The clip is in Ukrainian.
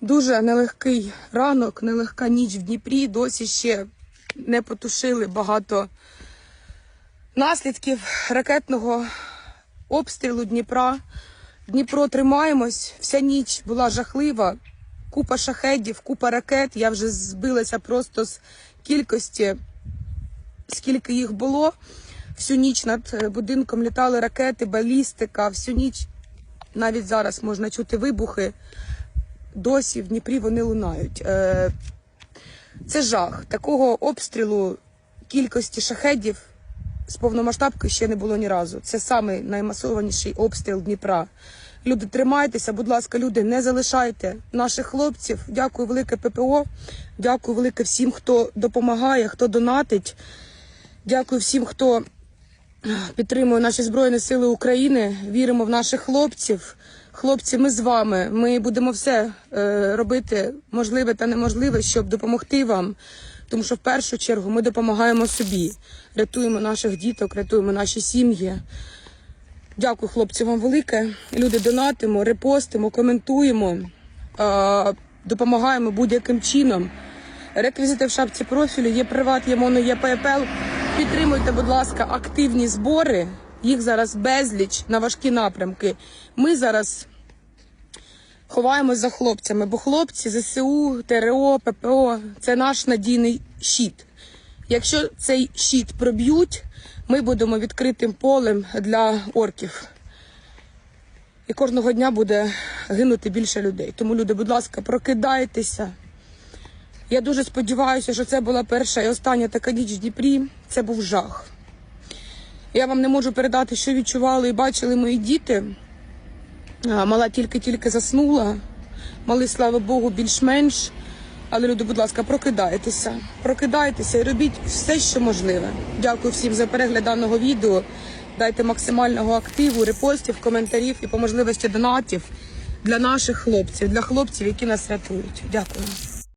Дуже нелегкий ранок, нелегка ніч в Дніпрі. Досі ще не потушили багато наслідків ракетного обстрілу Дніпра. Дніпро тримаємось. Вся ніч була жахлива. Купа шахедів, купа ракет. Я вже збилася просто з кількості, скільки їх було. Всю ніч над е, будинком літали ракети, балістика. Всю ніч навіть зараз можна чути вибухи. Досі в Дніпрі вони лунають. Е, Це жах. Такого обстрілу кількості шахедів з повномасштабки ще не було ні разу. Це самий наймасованіший обстріл Дніпра. Люди, тримайтеся, будь ласка, люди, не залишайте наших хлопців. Дякую велике ППО. Дякую велике всім, хто допомагає, хто донатить. Дякую всім, хто підтримує наші Збройні Сили України. Віримо в наших хлопців. Хлопці, ми з вами. Ми будемо все е, робити можливе та неможливе, щоб допомогти вам. Тому що в першу чергу ми допомагаємо собі, рятуємо наших діток, рятуємо наші сім'ї. Дякую, хлопці, вам велике. Люди донатимо, репостимо, коментуємо, е, допомагаємо будь-яким чином. Реквізити в шапці профілю, є приват, є моно, є PayPal. Підтримуйте, будь ласка, активні збори. Їх зараз безліч на важкі напрямки. Ми зараз ховаємось за хлопцями, бо хлопці, ЗСУ, ТРО, ППО це наш надійний щит. Якщо цей щит проб'ють, ми будемо відкритим полем для орків. І кожного дня буде гинути більше людей. Тому, люди, будь ласка, прокидайтеся. Я дуже сподіваюся, що це була перша і остання така ніч в Дніпрі. Це був жах. Я вам не можу передати, що відчували і бачили мої діти. Мала тільки-тільки заснула. Малий, слава Богу, більш-менш. Але люди, будь ласка, прокидайтеся. Прокидайтеся і робіть все, що можливе. Дякую всім за перегляд даного відео. Дайте максимального активу, репостів, коментарів і по можливості донатів для наших хлопців, для хлопців, які нас рятують. Дякую.